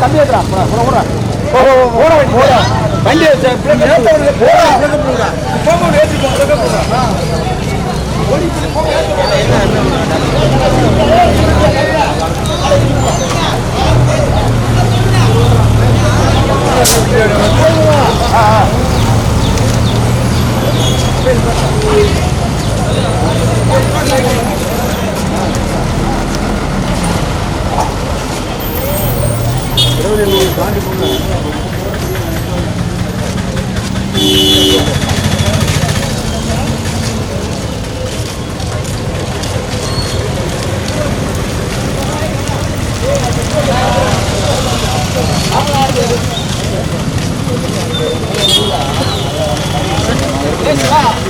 தம்பி ஏத்துறா. Let's go.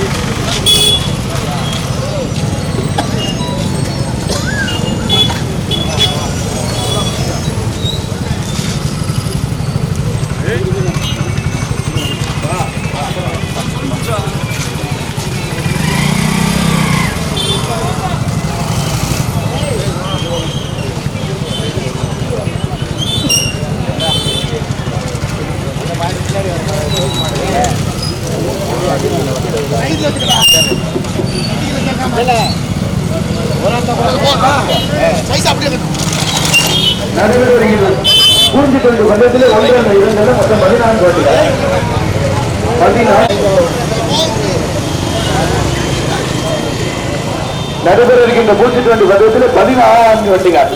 நடைபெற இருக்கின்ற பூச்சி டுவெண்டி பந்தயத்தில் பதினான்கு வண்டிகள்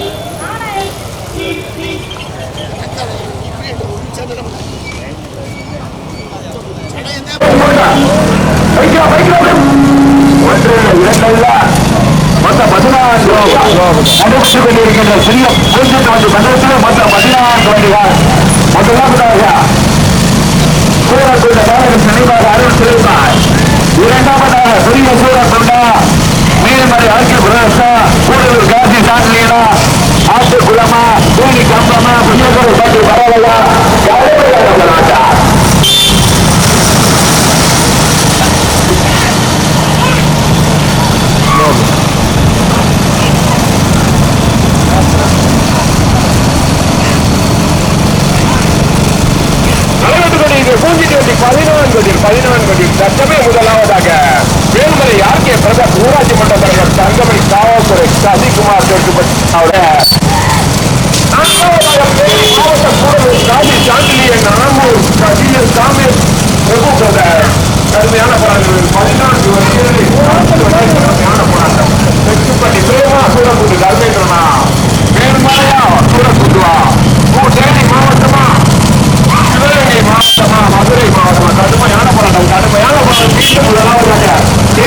ஒன்று இரண்டல்ல மொத்தம் பதினான்கு நடைபெற்றுக் கொண்டிருக்கின்ற சிறிய பூஜ்ஜியம் டுவெண்டி பந்தயத்தில் மொத்தம் பதினான்கு வண்டிகள் முதலாவதாக சூரக்குண்ட பாரத நினைவாக அருள் சிலைமார் இரண்டாவதாக பெரிய சூரக்குண்டா மேல்மலை ஆட்சி பிரதேசா கூடலூர் காசி சாண்டிலீனா ஆட்டு குளமா தூணி கம்பமா புண்ணியகுரு பட்டி பரவலா ராஜா நடைபெற்றுக் கொண்டிருக்கிற பதினான்கு பதினான்கு முதலாவதாக. வேல்மலை யாருக்கு பிரதமர் ஊராட்சி மன்ற தலைவர் தங்கமணி காவல்துறை சசிகுமார் தோற்றுப்பட்ட மாவட்ட கூடலூர் காதி சாமி பிரபு பிரதர் கடுமையான போராட்டங்கள் பதினான்கு வருஷங்களில் கடுமையான போராட்டம் தெற்குப்பட்டி பிரேமா சூரக்குண்டு தர்மேந்திரனா மேல்மலையா சூரக்குண்டுவா தேனி மாவட்டமா சிவகங்கை மாவட்டமா மதுரை மாவட்டமா கடுமையான போராட்டம் கடுமையான போராட்டம் மீண்டும் முதலாவதாக பெரிய சூரக்குண்டு மேல்மறையில் எட்டுப்பட்டி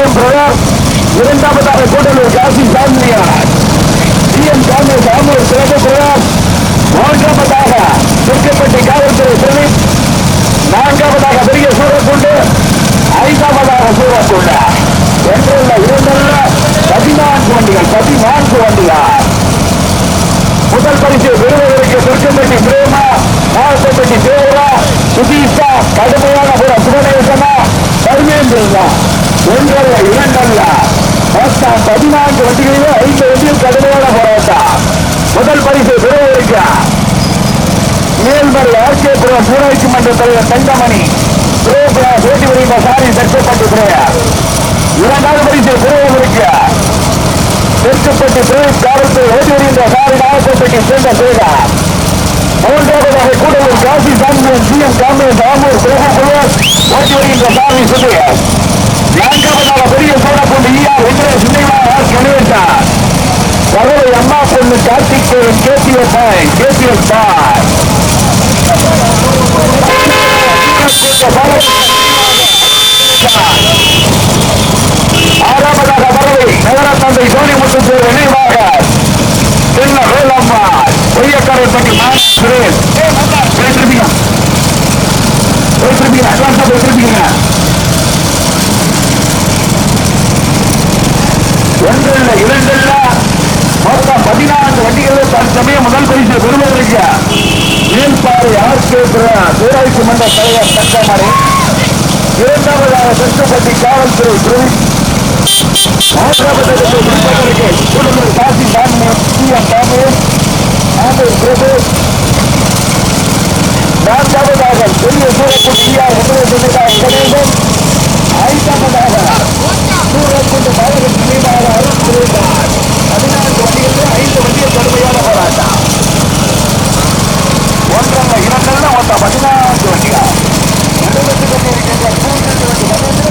பிரேம் பிரதர் இரண்டாவதாக கூட்டலூர் காசி சாமியார் சிஎம் காங்கிரஸ் ஆம்பூர் சிறப்பு பிரதர் மூன்றாவதாக திருக்கப்பட்டி காவல்துறை பிரதீப். நான்காவதாக பெரிய சூரக்குண்டு ஐந்தாவதாக சூரக்குண்டு ஒன்றல்ல இரண்டல்ல பதினான்கு வண்டிகள் பதினான்கு வண்டிகள். முதல் பரிசு பெறுவதற்கு திருக்கப்பட்டி பிரேமா. புதுசா கடுமையான ஒரு சுகநேசனா தர்மேந்திரா ஒன்றல்ல இரண்டல்ல. மொத்தம் பதினான்கு வண்டிகளிலும் ஐந்து வண்டியில் கடுமையான போராட்டம். முதல் பரிசு பெறுவதற்கு மேல்மறை ஆர்கே ஆர்கேபுரம் ஊராட்சி மன்ற தலைவர் தங்கமணி பிரேபுரா பேட்டி வருகின்ற சாரி தெற்கப்பட்டு பிரேயர் இரண்டாவது பரிசு பெறுவதற்கு தெற்கப்பட்டு பிரதேஷ் காவல்துறை ஓடி வருகின்ற சாமி சுதேஷ் நான்காவதாக பெரிய சோழப்பூண்டி ஈஆர் வெங்கடேஷ் சின்னைவா ஆர் கணேசா பகவை அம்மா பொண்ணு கார்த்திகேயன் கேசிஎஸ் பாய் கேசிஎஸ் பாய் ஆறாவதாக பறவை நகரத்தந்தை சோனிமுத்து நினைவாக சின்ன வேலம்மா பொய்யக்காரை பற்றி பேசிருப்பீங்க பேசிருப்பீங்க அட்வான்ஸா பேசிருப்பீங்க ஒன்றில் இரண்டில் மொத்தம் பதினான்கு வண்டிகளில் தற்சமயம் முதல் பரிசு பெறுவதற்கு மேல்பாறை ஆர்கேபுர ஊராட்சி மன்ற தலைவர் தங்கமணி இரண்டாவதாக தெற்குப்பட்டி காவல்துறை பிரதீப் மூன்றாவது கூடலூர் காசி சாமி சிஎம் சாமி ஆம்பூர் பிரபு நான்காவதாக பெரிய சூரக்குடி ஈஆர் கணேசன் ஐந்தாவதாக சூரக்குண்டு நினைவாக அருண் சுரேந்தார் பதினான்கு வண்டிகளில் ஐந்து வண்டிகள் கடுமையான போராட்டம் ஒன்றல்ல இரண்டல்ல மொத்தம் பதினான்கு வண்டிகள். நடைபெற்று கொண்டிருக்கின்ற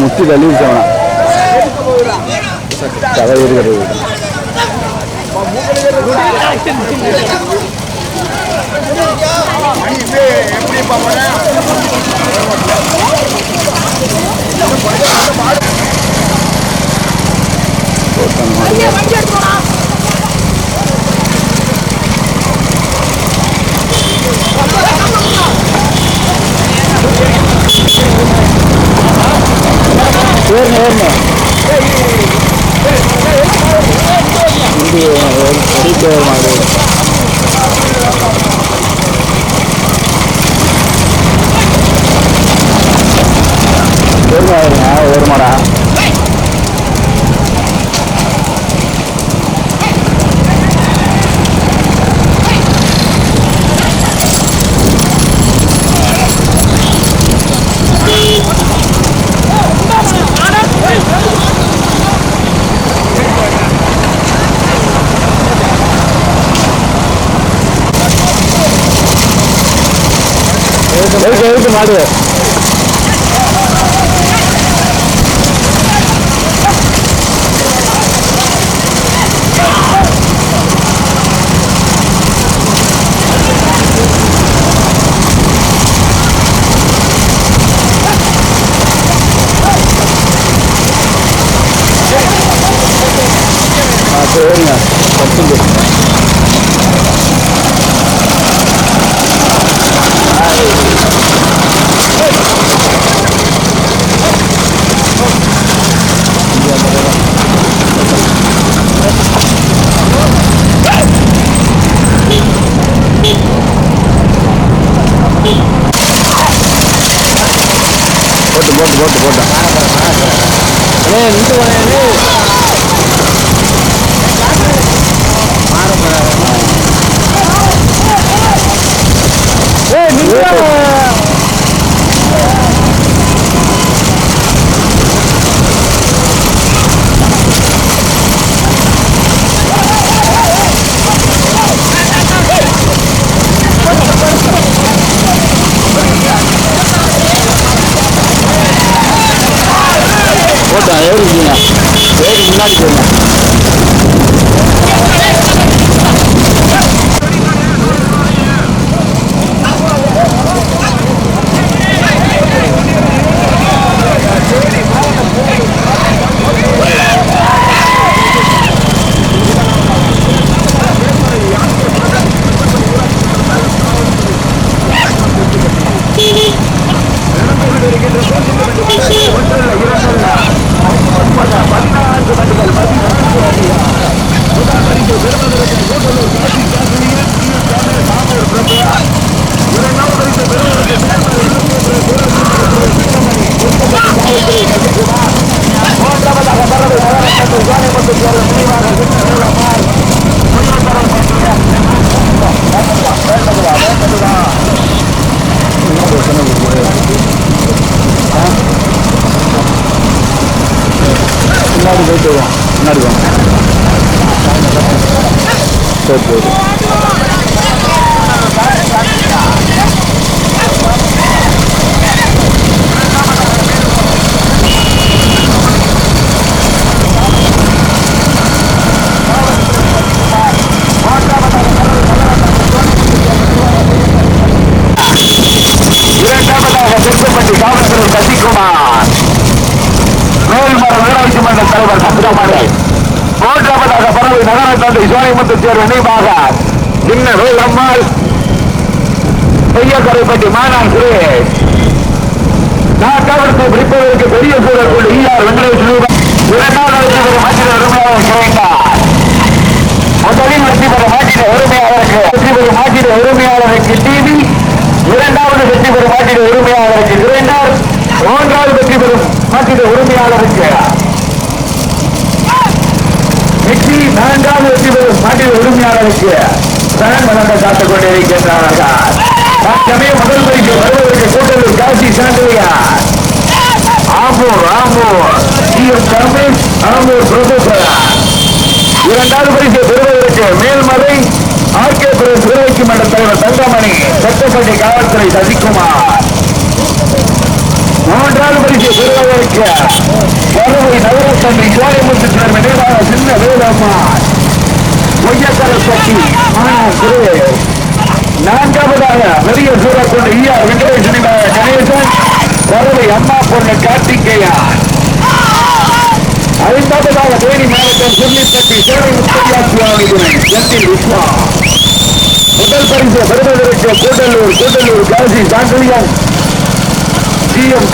ಮುಟ್ಟಿ ಕಲಿಸೋಣ ತಲೆ ಇರುತ್ತದೆ ರಿಪೇರ್ ಮಾಡಿ ஒரு மாடா がるあ、そう போட்டு போட்டேன் ಹೇಳ್ಬೋದು ரஹ்மான் ஒய்யக்கர சக்தி நான்காவதாக பெரிய சூழ கொண்ட ஈயா வெங்கடேஷன் கணேசன் கருவை அம்மா பொண்ணு கார்த்திகேயா ஐந்தாவதாக தேனி மாவட்டம் சுருளிப்பட்டி சேவை முத்தையா சுவாமி துணை விஸ்வா. முதல் பரிசு பெறுவதற்கு கூடலூர் கூடலூர் காசி சாங்கலியம். ஜி எம்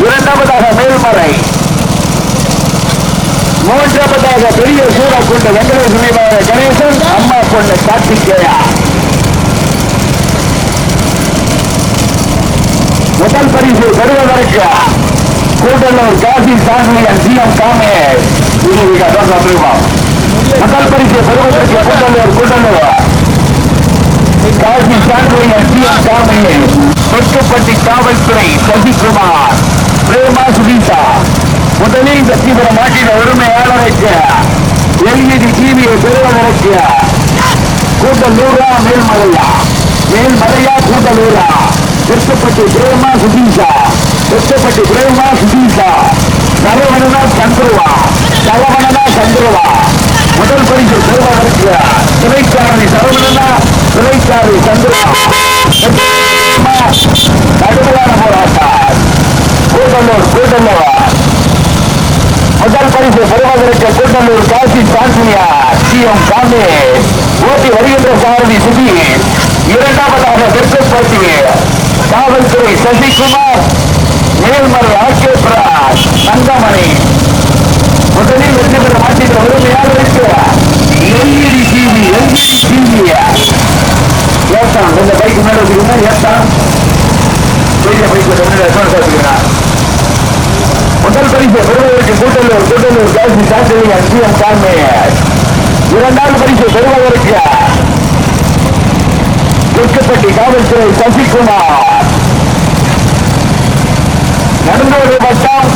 இரண்டாவதாக மேல்மறை மூன்றாவதாக பெரிய சூறா கொண்ட வெங்கடேஷ் நினைவாக கணேசன் அம்மா கொண்ட கார்த்திகேயா. முதல் பரிசு பெறுவதற்கு கூட்டலூர் காசி சாமியன் சி எம் காமே முதல் பரிசு பெறுவதற்கு கூட்டலூர் கூட்டலூர் காசி சாமியன் சி எம் காமே தொட்டுப்பட்டி காவல்துறை சசிகுமார் பிரேமா சுதீஷா. முதலில் வெற்றி மாட்டின் மாட்டின உரிமையாளருக்கு எல்இடி டிவியை பெறுவதற்கு கூட்டலூரா மேல்மலையா? மேல்மலையா கூட்டலூரா? திருச்சப்பட்டி பிரேமா சுதீஷா? திருச்சப்பட்டி பிரேமா சுதீஷா? தலைவனா சந்துருவா? தலைவனா சந்துருவா? முதல் பரிசு பெறுவதற்கு சிறைச்சாரணி தலைவனா சிறைச்சாரணி சந்துருவா? கடுமையான போராட்டம் கூட்டலூர் கூட்டலூர். முதல் பரிசு பெறுவதற்கு கூட்டலூர் காசி சாந்தினியா சி. எம். காமே ஓட்டி வருகின்ற சாரதி சுதி இரண்டாவதாக தெற்கு போட்டி காவல்துறை சசிகுமார் மேல்மலை ஆர்கே பிராஸ் தங்கமணி. முதலில் வெற்றி பெற மாட்டின்ற உரிமையாக உரிமையாளருக்கு எல்இடி டிவி எல்இடி டிவி ஏத்தான் இந்த பைக் மேல வச்சுக்கணும் ஏத்தான் பெரிய பைக் முதல் பரிசு பெறுவதற்கு கூட்டலூர் கூட்டலூர் காசி சாத்திரி அஞ்சியம் காமே இரண்டாவது பரிசு பெறுவதற்கு குச்சப்பட்டி காவல்துறை சசிகுமார். நடந்தோடு வட்டம்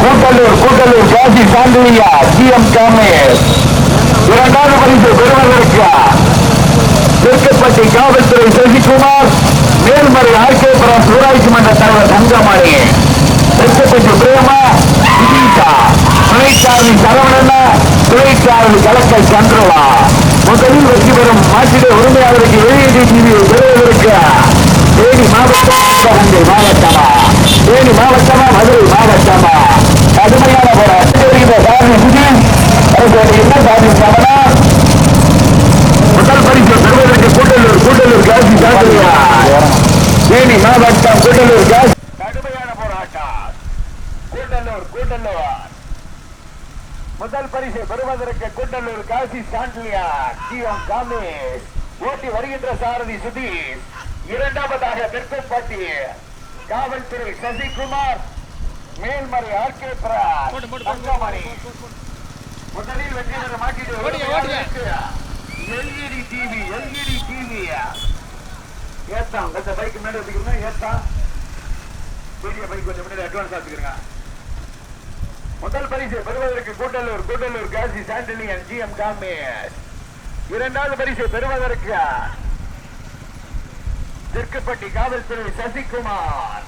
கூட்டலூர் கூட்டலூர் காசி சாந்திரியா சி எம் காமேஷ் இரண்டாவது பரிசு பெறுவதற்கு திருக்கப்பட்டி காவல்துறை சசிகுமார். மேல்மறை ஆர்கேபுரம் ஊராட்சி மன்ற தலைவர் தங்கமணி. திருக்கப்பட்டி பிரேமா சுதீஷா துணைச்சாரதி சரவணனா கலக்க சந்திரவா முதலில் வெற்றி பெறும் மாற்றிட உரிமையாளருக்கு வெளியீடு டிவியை பெறுவதற்கு தேனி மாவட்டம் சிவகங்கை மாவட்டமா? தேனி மாவட்டமா? மதுரை மாவட்டமா? கடுமையான போராட்டம். சாமி சுதீஷ் அவர்களுடைய என்ன சாமி சமனா முதல் பரிசு பெறுவதற்கு கூட்டலூர் கூட்டலூர் காசி சாமியா தேனி மாவட்டம் கூட்டலூர் காசி கடுமையான போராட்டம் கூட்டலூர் கூட்டலூர் முதல் பரிசு பெறுவதற்கு கூட்டலூர் காசி சாண்டிலியா ஜிஎம் காமேஷ். ஓட்டி வருகின்ற சாரதி சுதீஷ். இரண்டாவதாக தெற்குப்பட்டி காவல்துறை சசிகுமார். மேல்மறை ஆர்கே பிராஸ் தங்கமணி. முதலில் வெற்றி பெற மாட்டிட்டு எல்இடி டிவி எல்இடி டிவி ஏத்தான் இந்த பைக் மேல வச்சுக்கிறோம் ஏத்தான் பெரிய பைக் கொஞ்சம் முன்னாடி அட்வான்ஸ் வச்சுக்கிறேங்க முதல் பரிசு பெறுவதற்கு கூட்டலூர் கூட்டலூர் காசி சாண்டலியன் ஜி எம் காமேஷ் இரண்டாவது பரிசு பெறுவதற்கு தெற்குப்பட்டி காவல்துறை சசிகுமார்.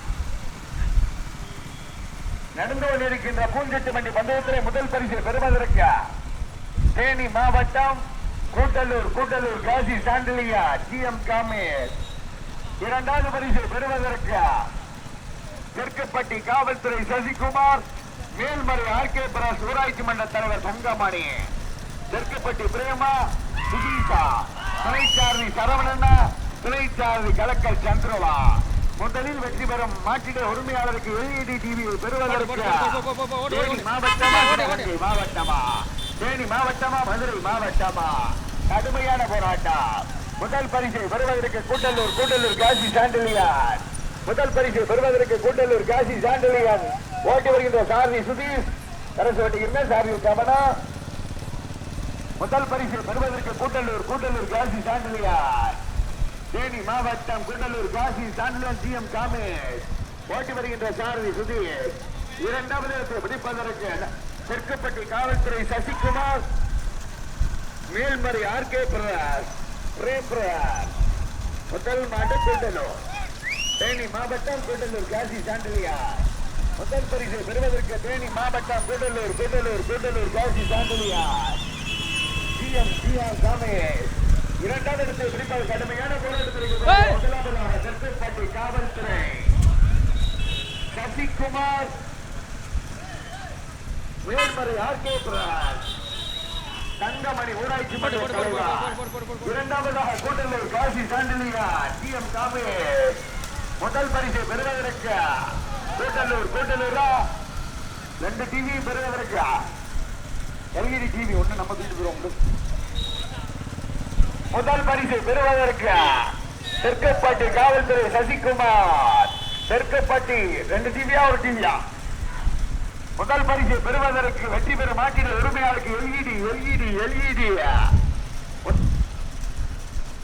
நடந்து கொண்டிருக்கின்ற பூஞ்செட்டு மண்டி பந்தயத்திலே முதல் பரிசு பெறுவதற்கு தேனி மாவட்டம் கூட்டலூர் கூட்டலூர் காசி சாண்டலியா ஜி எம் காமேஷ் இரண்டாவது பரிசு பெறுவதற்கு தெற்குப்பட்டி காவல்துறை சசிகுமார். மேல்மறை ஆர்கே பிரஸ் ஊராட்சி மன்ற தலைவர் தங்கமணி தெற்குப்பட்டி பிரேமா சுதீஷா துணைச்சாரதி சரவணண்ணா துணைச்சாரதி கலக்கல் சந்திரவா. முதலில் வெற்றி பெறும் மாட்டிட உரிமையாளருக்கு எல்இடி டிவியை பெறுவதற்கு மாவட்டமா மாவட்டமா. தேனி மாவட்டமா மதுரை மாவட்டமா. கடுமையான போராட்டம். முதல் பரிசை பெறுவதற்கு கூட்டலூர் கூட்டலூர் காசி சாண்டலியார். முதல் பரிசு பெறுவதற்கு கூட்டலூர் காசி சாண்டலியார். ஓட்டி வருகின்ற சாரதி சுதீஷ் அரசு ஓட்டுகின்ற சாரதி கமனா முதல் பரிசு பெறுவதற்கு கூட்டலூர் கூட்டலூர் காசி சாண்டலியார் தேனி மாவட்டம் கூட்டலூர் காசி சாண்டலியார் ஜி எம் காமேஷ். ஓட்டி வருகின்ற சாரதி சுதீஷ் இரண்டாவது இடத்தை பிடிப்பதற்கு தெற்குப்பட்டி காவல்துறை சசிகுமார் மேல்மறை ஆர்கே பிரகாஷ் பிரேம் பிரகாஷ். முதல் மாட்டு கூட்டலூர் தேனி மாவட்டம் கூட்டலூர் காசி சாண்டலியார் முதல் பரிசு பெறுவதற்கு தேனி மாவட்டம் Koodalur Kuttalur Koodalur Kasi சாண்டலியார் C M C R Kamesh இரண்டாவது இடத்தை பிடிப்பது கடுமையான போராட்டத்திற்கு முதலாவதாக காவல்துறை. சசிகுமார். மேல்மறை ஆர்கே பிரகாஷ் தங்கமணி ஊராட்சி மன்ற இரண்டாவதாக கூட்டலூர் காசி சாண்டிலியா டி எம் காமேஷ் முதல் பரிசை பெறுவதற்கு கூட்டலூர் கூட்டலூரா? ரெண்டு டிவி பெறுவதற்கு எல்இடி டிவி ஒண்ணு நம்ம தூக்கிட்டு போயிடும் முதல் பரிசு பெறுவதற்கு தெற்கப்பட்டி காவல்துறை சசிகுமார். தெற்கப்பட்டி ரெண்டு டிவியா ஒரு டிவியா முதல் பரிசு பெறுவதற்கு வெற்றி பெற மாட்டின உரிமையாளருக்கு LED LED LED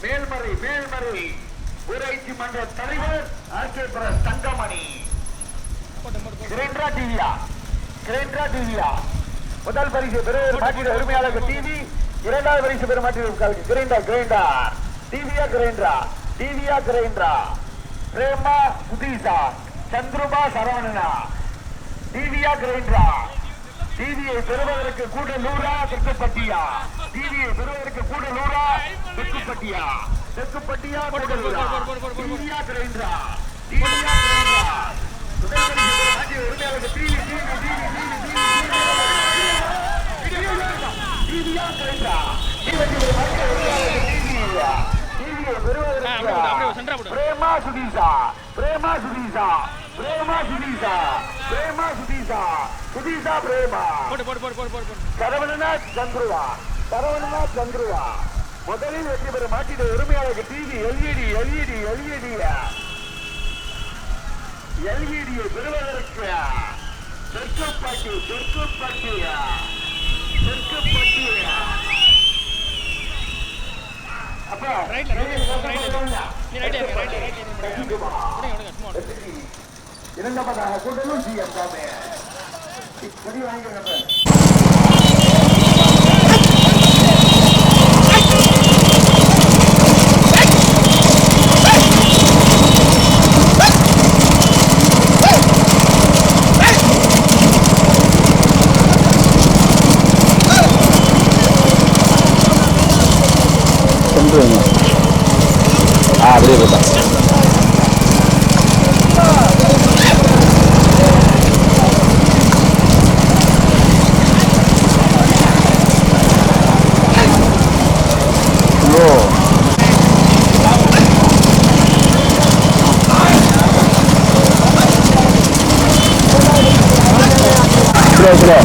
Melmarai Melmarai. ஊராட்சி மன்ற தலைவர் ஆர் கே பிரஸ் தங்கமணி. கிரேண்ட்ரா டிவியா? கிரேண்ட்ரா டிவியா? முதல் பரிசு பெறுவர் மாற்றிட உரிமையாளருக்கு டிவி இரண்டாவது பரிசு பெற மாற்றிட கிரைண்டா கிரைண்டா. டிவியா கிரைண்டா? டிவியா கிரைண்டா? பிரேமா சுதீஷா சந்திரபா சரவணனா? டிவியா கிரைண்டா? டிவியை பெறுவதற்கு கூடலூரா தெற்குப்பட்டியா டிவியை பெறுவதற்கு கூடலூரா தெற்குப்பட்டியா தெற்குப்பட்டியா கூடலூரா டிவியா கிரைண்டா? டிவியா கிரைண்டா? பிரேமா சுதீஷா பிரேமா சுதீஷா பிரேமா சுதீஷா பிரேமா சுதீஷா சுதீஷா பிரேமா போட்டு சந்துருவா சந்துருவா முதலில் வெற்றி பெற மாட்டிட உரிமையாளருக்கு டிவி எல்இடி எல்இடி எல்இடி எல்இடியை பெறுவதற்கு தெற்குப்பட்டி தெற்குப்பட்டி தெற்குப்பட்டி அப்பா ரைட்ல ரைட்ல ரைட்ல நீ ரைட்ல ரைட்ல ரைட்ல ரைட்ல சசிகுமார் விடுங்க விடுங்க கொண்டு வாங்க ஆ அப்படியே போட்டா ஓ ஸ்லோ